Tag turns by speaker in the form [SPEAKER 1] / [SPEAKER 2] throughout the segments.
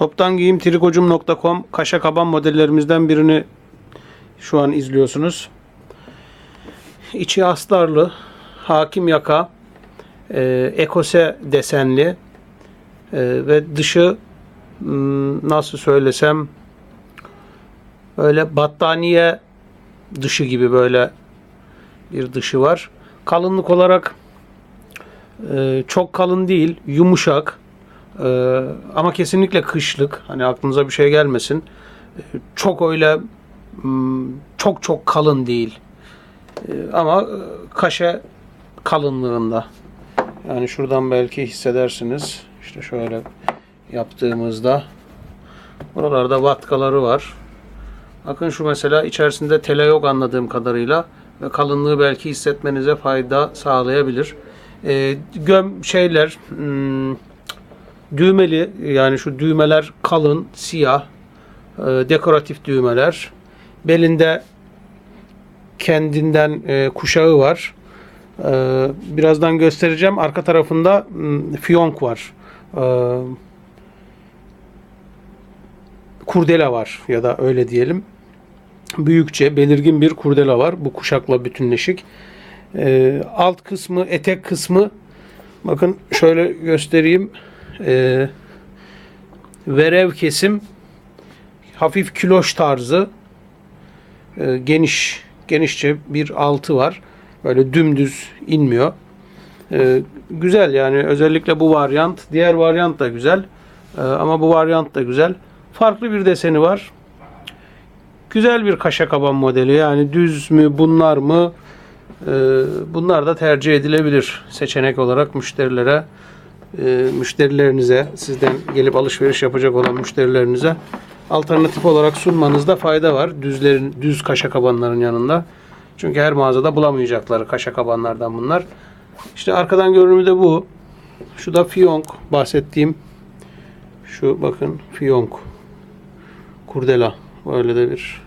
[SPEAKER 1] Toptan kaşa kaban modellerimizden birini şu an izliyorsunuz. İçi astarlı, hakim yaka, e, ekose desenli e, ve dışı nasıl söylesem böyle battaniye dışı gibi böyle bir dışı var. Kalınlık olarak e, çok kalın değil, yumuşak. Ee, ama kesinlikle kışlık. Hani aklınıza bir şey gelmesin. Ee, çok öyle hmm, çok çok kalın değil. Ee, ama e, kaşe kalınlığında. Yani şuradan belki hissedersiniz. İşte şöyle yaptığımızda buralarda vatkaları var. Bakın şu mesela içerisinde tele yok anladığım kadarıyla ve kalınlığı belki hissetmenize fayda sağlayabilir. Ee, göm şeyler hmm, düğmeli yani şu düğmeler kalın siyah e, dekoratif düğmeler. Belinde kendinden e, kuşağı var. E, birazdan göstereceğim. Arka tarafında fiyonk var. E, kurdela var ya da öyle diyelim. Büyükçe belirgin bir kurdela var. Bu kuşakla bütünleşik. E, alt kısmı etek kısmı bakın şöyle göstereyim e, verev kesim hafif kiloş tarzı e, geniş genişçe bir altı var. Böyle dümdüz inmiyor. E, güzel yani özellikle bu varyant. Diğer varyant da güzel. E, ama bu varyant da güzel. Farklı bir deseni var. Güzel bir kaşa kaban modeli. Yani düz mü bunlar mı? E, bunlar da tercih edilebilir seçenek olarak müşterilere e, müşterilerinize, sizden gelip alışveriş yapacak olan müşterilerinize alternatif olarak sunmanızda fayda var. Düzlerin düz kaşa kabanların yanında. Çünkü her mağazada bulamayacakları kaşa kabanlardan bunlar. İşte arkadan görünümü de bu. Şu da fiyonk bahsettiğim. Şu bakın fiyonk. Kurdela. Böyle de bir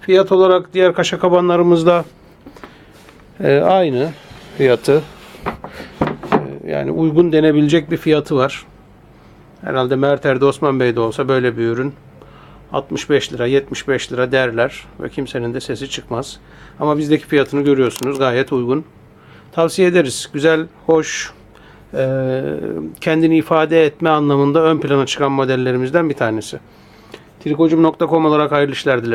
[SPEAKER 1] Fiyat olarak diğer kaşa kabanlarımızda e, aynı fiyatı yani uygun denebilecek bir fiyatı var. Herhalde Merter'de Osman Bey'de olsa böyle bir ürün 65 lira 75 lira derler ve kimsenin de sesi çıkmaz. Ama bizdeki fiyatını görüyorsunuz gayet uygun. Tavsiye ederiz. Güzel, hoş, e, kendini ifade etme anlamında ön plana çıkan modellerimizden bir tanesi. Trikocum.com olarak hayırlı işler dilerim.